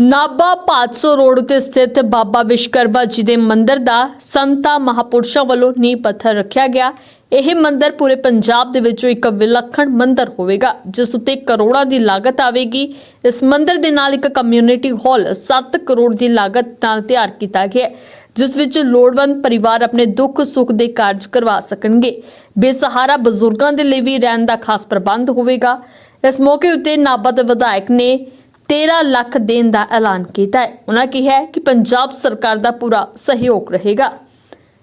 Nabha 500 road ਉਤੇ ਸਥਿਤ ਬਾਬਾ ਵਿਸ਼ਵਕਰਮਾ ਜੀ ਦੇ ਮੰਦਿਰ ਦਾ ਸੰਤਾ ਮਹਾਪੁਰਸ਼ਾਂ ਵੱਲੋਂ ਨੀਂਹ ਪੱਥਰ ਰੱਖਿਆ ਗਿਆ। ਇਹ ਮੰਦਿਰ ਪੂਰੇ ਪੰਜਾਬ ਦੇ ਵਿੱਚੋਂ ਇੱਕ ਵਿਲੱਖਣ ਮੰਦਿਰ ਹੋਵੇਗਾ, ਜਿਸ ਉਤੇ ਕਰੋੜਾਂ ਦੀ ਲਾਗਤ ਆਵੇਗੀ। ਇਸ ਮੰਦਿਰ ਦੇ ਨਾਲ ਇੱਕ ਕਮਿਊਨਿਟੀ ਹਾਲ 7 ਕਰੋੜ ਦੀ ਲਾਗਤ ਨਾਲ ਤਿਆਰ ਕੀਤਾ ਗਿਆ ਹੈ, ਜਿਸ ਵਿੱਚ ਲੋੜਵੰਦ ਪਰਿਵਾਰ ਆਪਣੇ ਦੁੱਖ ਸੁੱਖ ਦੇ ਕਾਰਜ ਕਰਵਾ ਸਕਣਗੇ। ਬੇਸਹਾਰਾ ਬਜ਼ੁਰਗਾਂ ਦੇ ਲਈ ਵੀ ਰਹਿਣ ਦਾ ਖਾਸ ਪ੍ਰਬੰਧ ਹੋਵੇਗਾ। ਇਸ ਮੌਕੇ ਉੱਤੇ ਨਾਭਾ ਦੇ ਵਿਧਾਇਕ ਨੇ 13 ਲੱਖ ਦੇਣ ਦਾ ਐਲਾਨ ਕੀਤਾ ਹੈ। ਉਹਨਾਂ ਕਿਹਾ ਕਿ ਪੰਜਾਬ ਸਰਕਾਰ ਦਾ ਪੂਰਾ ਸਹਿਯੋਗ ਰਹੇਗਾ।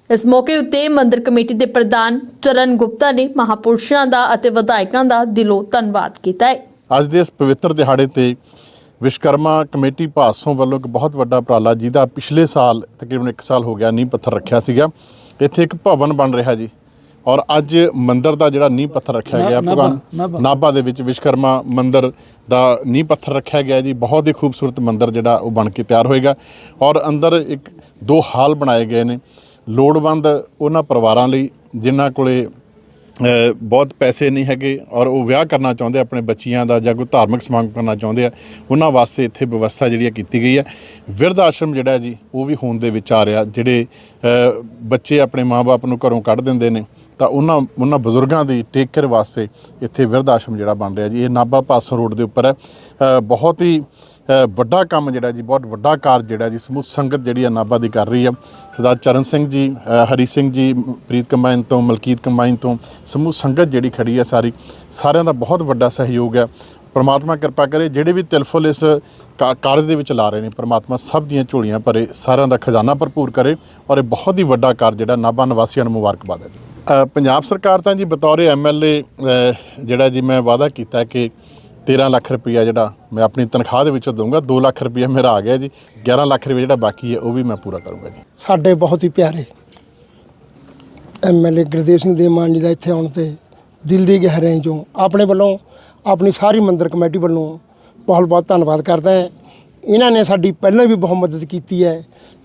ਇਸ ਮੌਕੇ ਉੱਤੇ ਮੰਦਿਰ ਕਮੇਟੀ ਦੇ ਪ੍ਰਧਾਨ ਚਰਨ ਗੁਪਤਾ ਨੇ ਮਹਾਪੁਰਸ਼ਾਂ ਦਾ ਅਤੇ ਵਿਧਾਇਕਾਂ ਦਾ ਦਿਲੋਂ ਧੰਨਵਾਦ ਕੀਤਾ ਹੈ। ਅੱਜ ਦੇ ਇਸ ਪਵਿੱਤਰ ਦਿਹਾੜੇ ਤੇ ਵਿਸ਼ਕਰਮਾ ਕਮੇਟੀ ਭਾਸੋਂ ਵੱਲੋਂ ਇੱਕ ਬਹੁਤ ਵੱਡਾ ਉਪਰਾਲਾ, ਜਿਹਦਾ ਪਿਛਲੇ ਸਾਲ ਤਕਰੀਬਨ 1 ਸਾਲ ਹੋ ਗਿਆ ਨੀਂਹ ਪੱਥਰ ਰੱਖਿਆ ਸੀਗਾ। ਇੱਥੇ ਇੱਕ ਭਵਨ ਬਣ ਰਿਹਾ ਜੀ। ਔਰ ਅੱਜ ਮੰਦਿਰ ਦਾ ਜਿਹੜਾ ਨੀਂਹ ਪੱਥਰ ਰੱਖਿਆ ਗਿਆ ਭਗਵਾਨ ਨਾਭਾ। ਦੇ ਵਿੱਚ ਵਿਸ਼ਕਰਮਾ ਮੰਦਿਰ ਦਾ ਨੀਂਹ ਪੱਥਰ ਰੱਖਿਆ ਗਿਆ ਜੀ। ਬਹੁਤ ਹੀ ਖੂਬਸੂਰਤ ਮੰਦਿਰ ਜਿਹੜਾ ਉਹ ਬਣ ਕੇ ਤਿਆਰ ਹੋਏਗਾ। ਔਰ ਅੰਦਰ ਇੱਕ ਦੋ ਹਾਲ ਬਣਾਏ ਗਏ ਨੇ। ਲੋੜਵੰਦ ਉਹਨਾਂ ਪਰਿਵਾਰਾਂ ਲਈ ਜਿਨ੍ਹਾਂ ਕੋਲੇ ਬਹੁਤ ਪੈਸੇ ਨਹੀਂ ਹੈਗੇ ਔਰ ਉਹ ਵਿਆਹ ਕਰਨਾ ਚਾਹੁੰਦੇ ਆਪਣੇ ਬੱਚੀਆਂ ਦਾ ਜਾਂ ਕੋਈ ਧਾਰਮਿਕ ਸਮਾਗਮ ਕਰਨਾ ਚਾਹੁੰਦੇ ਆ ਉਹਨਾਂ ਵਾਸਤੇ ਇੱਥੇ ਵਿਵਸਥਾ ਜਿਹੜੀ ਆ ਕੀਤੀ ਗਈ ਹੈ। ਵਿਰਧ ਆਸ਼ਰਮ ਜਿਹੜਾ ਜੀ ਉਹ ਵੀ ਹੋਂਦ ਦੇ ਵਿੱਚ ਆ ਜਿਹੜੇ ਬੱਚੇ ਆਪਣੇ ਮਾਪੇ ਨੂੰ ਘਰੋਂ ਕੱਢ ਦਿੰਦੇ ਨੇ। ਤਾਂ ਉਹਨਾਂ ਉਹਨਾਂ ਬਜ਼ੁਰਗਾਂ ਦੀ ਟੇਕ ਕੇਅਰ ਵਾਸਤੇ ਇੱਥੇ ਵਿਰਧ ਆਸ਼ਰਮ ਜਿਹੜਾ ਬਣ ਰਿਹਾ ਜੀ। ਇਹ ਨਾਭਾ ਪਾਸੋਂ ਰੋਡ ਦੇ ਉੱਪਰ ਹੈ। ਬਹੁਤ ਹੀ ਵੱਡਾ ਕੰਮ ਜਿਹੜਾ ਜੀ, ਬਹੁਤ ਵੱਡਾ ਕਾਰਜ ਜਿਹੜਾ ਜੀ, ਸਮੂਹ ਸੰਗਤ ਜਿਹੜੀ ਆ ਨਾਭਾ ਦੀ ਕਰ ਰਹੀ ਆ। ਸਰਦਾਰ ਚਰਨ ਸਿੰਘ ਜੀ ਹਰੀ ਸਿੰਘ ਜੀ, ਪ੍ਰੀਤ ਕੰਬਾਈਨ ਤੋਂ, ਮਲਕੀਤ ਕੰਬਾਈਨ ਤੋਂ ਸਮੂਹ ਸੰਗਤ ਜਿਹੜੀ ਖੜੀ ਆ ਸਾਰੀ। ਸਾਰਿਆਂ ਦਾ ਬਹੁਤ ਵੱਡਾ ਸਹਿਯੋਗ ਹੈ। ਪਰਮਾਤਮਾ ਕਿਰਪਾ ਕਰੇ, ਜਿਹੜੇ ਵੀ ਤਿਲਫੁਲ ਇਸ ਕਾ- ਕਾਰਜ ਦੇ ਵਿੱਚ ਲਾ ਰਹੇ ਨੇ, ਪਰਮਾਤਮਾ ਸਭ ਦੀਆਂ ਝੋਲੀਆਂ ਭਰੇ, ਸਾਰਿਆਂ ਦਾ ਖਜ਼ਾਨਾ ਭਰਪੂਰ ਕਰੇ ਔਰ ਇਹ ਬਹੁਤ ਹੀ ਵੱਡਾ ਕਾਰਜ ਜਿਹੜਾ ਨਾਭਾ ਨਿਵਾਸੀਆਂ ਨੂੰ ਮੁਬਾਰਕਬਾਦ ਹੈ ਜੀ। ਪੰਜਾਬ ਸਰਕਾਰ ਤਾਂ ਜੀ ਬਤੌਰ ਐਮਐਲਏ ਜਿਹੜਾ ਜੀ ਮੈਂ ਵਾਅਦਾ ਕੀਤਾ ਕਿ 13 ਲੱਖ ਰੁਪਈਆ ਜਿਹੜਾ ਮੈਂ ਆਪਣੀ ਤਨਖਾਹ ਦੇ ਵਿੱਚੋਂ ਦਊਂਗਾ 2 ਲੱਖ ਰੁਪਈਆ ਮੇਰਾ ਆ ਗਿਆ ਜੀ 11 ਲੱਖ ਰੁਪਈਆ ਜਿਹੜਾ ਬਾਕੀ ਹੈ ਉਹ ਵੀ ਮੈਂ ਪੂਰਾ ਕਰੂੰਗਾ ਜੀ। ਸਾਡੇ ਬਹੁਤ ਹੀ ਪਿਆਰੇ ਐਮਐਲਏ ਗੁਰਦੇਵ ਸਿੰਘ ਦੇ ਮਾਨ ਜੀ ਦਾ ਇੱਥੇ ਆਉਣ ਤੇ ਦਿਲ ਦੀ ਗਹਿਰਾਈ ਚੋਂ ਆਪਣੇ ਵੱਲੋਂ ਆਪਣੀ ਸਾਰੀ ਮੰਦਰ ਕਮੇਟੀ ਵੱਲੋਂ ਬਹੁਤ ਬਹੁਤ ਧੰਨਵਾਦ ਕਰਦਾ ਹਾਂ। ਇਹਨਾਂ ਨੇ ਸਾਡੀ ਪਹਿਲਾਂ ਵੀ ਬਹੁਤ ਮਦਦ ਕੀਤੀ ਹੈ।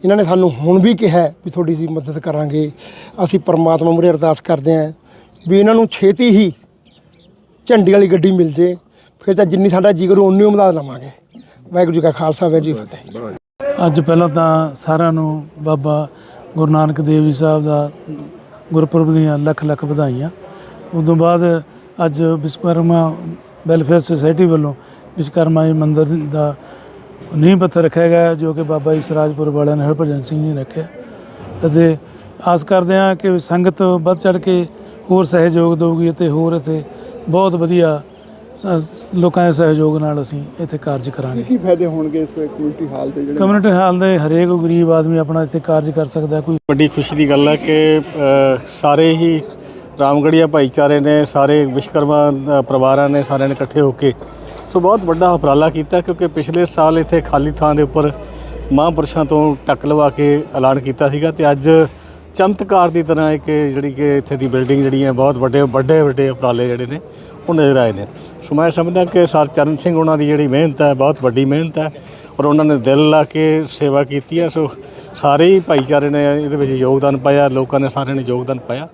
ਇਹਨਾਂ ਨੇ ਸਾਨੂੰ ਹੁਣ ਵੀ ਕਿਹਾ ਵੀ ਤੁਹਾਡੀ ਅਸੀਂ ਮਦਦ ਕਰਾਂਗੇ। ਅਸੀਂ ਪਰਮਾਤਮਾ ਮੂਹਰੇ ਅਰਦਾਸ ਕਰਦੇ ਹਾਂ ਵੀ ਇਹਨਾਂ ਨੂੰ ਛੇਤੀ ਹੀ ਝੰਡੀ ਵਾਲੀ ਗੱਡੀ ਮਿਲ ਜੇ। ਫਿਰ ਤਾਂ ਜਿੰਨੀ ਸਾਡਾ ਜੀ ਉਨੀ ਮਦਦ ਲਵਾਂਗੇ। ਵਾਹਿਗੁਰੂ ਜੀ ਕਾ ਖਾਲਸਾ, ਵਾਹਿਗੁਰੂ ਜੀ ਫਤਿਹ। ਅੱਜ ਪਹਿਲਾਂ ਤਾਂ ਸਾਰਿਆਂ ਨੂੰ ਬਾਬਾ ਗੁਰੂ ਨਾਨਕ ਦੇਵ ਜੀ ਸਾਹਿਬ ਦਾ ਗੁਰਪੁਰਬ ਦੀਆਂ ਲੱਖ ਲੱਖ ਵਧਾਈਆਂ। ਉਸ ਤੋਂ ਬਾਅਦ ਅੱਜ ਵਿਸ਼ਵਕਰਮਾ ਵੈਲਫੇਅਰ ਸੁਸਾਇਟੀ ਵੱਲੋਂ ਵਿਸ਼ਵਕਰਮਾ ਜੀ ਮੰਦਿਰ ਦਾ ਨੀਂਹ ਪੱਥਰ ਰੱਖਿਆ ਗਿਆ ਜੋ ਕਿ ਬਾਬਾ ਜੀ ਸਰਾਜਪੁਰ ਵਾਲਿਆਂ ਨੇ ਹਰਭਜਨ ਸਿੰਘ ਜੀ ਨੇ ਰੱਖਿਆ ਅਤੇ ਆਸ ਕਰਦੇ ਹਾਂ ਕਿ ਸੰਗਤ ਵੱਧ ਚੜ ਕੇ ਹੋਰ ਸਹਿਯੋਗ ਦੇਊਗੀ ਅਤੇ ਹੋਰ ਇੱਥੇ ਬਹੁਤ ਵਧੀਆ ਸ- ਲੋਕਾਂ ਦੇ ਸਹਿਯੋਗ ਨਾਲ ਅਸੀਂ ਇੱਥੇ ਕਾਰਜ ਕਰਾਂਗੇ ਕੀ ਫਾਇਦੇ ਹੋਣਗੇ ਇਸ ਕਮਿਊਨਿਟੀ ਹਾਲ ਦੇ ਜਿਹੜੇ ਕਮਿਊਨਿਟੀ ਹਾਲ ਦੇ ਹਰੇਕ ਗਰੀਬ ਆਦਮੀ ਆਪਣਾ ਇੱਥੇ ਕਾਰਜ ਕਰ ਸਕਦਾ ਹੈ। ਕੋਈ ਵੱਡੀ ਖੁਸ਼ੀ ਦੀ ਗੱਲ ਹੈ ਕਿ ਅ, ਸਾਰੇ ਹੀ ਰਾਮਗੜੀਆ ਭਾਈਚਾਰੇ ਨੇ ਸਾਰੇ ਵਿਸ਼ਕਰਮਾ ਅ, ਪਰਿਵਾਰਾਂ ਨੇ ਸਾਰਿਆਂ ਨੇ ਇਕੱਠੇ ਹੋ ਕੇ ਸੋ ਬਹੁਤ ਵੱਡਾ ਉਪਰਾਲਾ ਕੀਤਾ ਕਿਉਂਕਿ ਪਿਛਲੇ ਸਾਲ ਇੱਥੇ ਖਾਲੀ ਥਾਂ ਦੇ ਉੱਪਰ ਮਹਾਂਪੁਰਸ਼ਾਂ ਤੋਂ ਟੱਕ ਲਵਾ ਕੇ ਐਲਾਨ ਕੀਤਾ ਸੀਗਾ ਤੇ ਅੱਜ ਚਮਤਕਾਰ ਦੀ ਤਰ੍ਹਾਂ ਇੱਕ ਜਿਹੜੀ ਕਿ ਇੱਥੇ ਦੀ ਬਿਲਡਿੰਗ ਜਿਹੜੀ ਹੈ ਬਹੁਤ ਵੱਡੇ ਵੱਡੇ ਵੱਡੇ ਉਪਰਾਲੇ ਜਿਹੜੇ ਨੇ ਉਹ ਨਜ਼ਰ ਆਏ ਨੇ। ਸੋ ਮੈਂ ਸਮਝਦਾ ਕਿ ਸਰ ਚਰਨ ਸਿੰਘ ਉਹਨਾਂ ਦੀ ਜਿਹੜੀ ਮਿਹਨਤ ਹੈ, ਬਹੁਤ ਵੱਡੀ ਮਿਹਨਤ ਹੈ ਔਰ ਉਹਨਾਂ ਨੇ ਦਿਲ ਲਾ ਕੇ ਸੇਵਾ ਕੀਤੀ ਹੈ। ਸੋ ਸਾਰੇ ਹੀ ਭਾਈਚਾਰੇ ਨੇ ਇਹਦੇ ਵਿੱਚ ਯੋਗਦਾਨ ਪਾਇਆ, ਲੋਕਾਂ ਨੇ ਸਾਰਿਆਂ ਨੇ ਯੋਗਦਾਨ ਪਾਇਆ।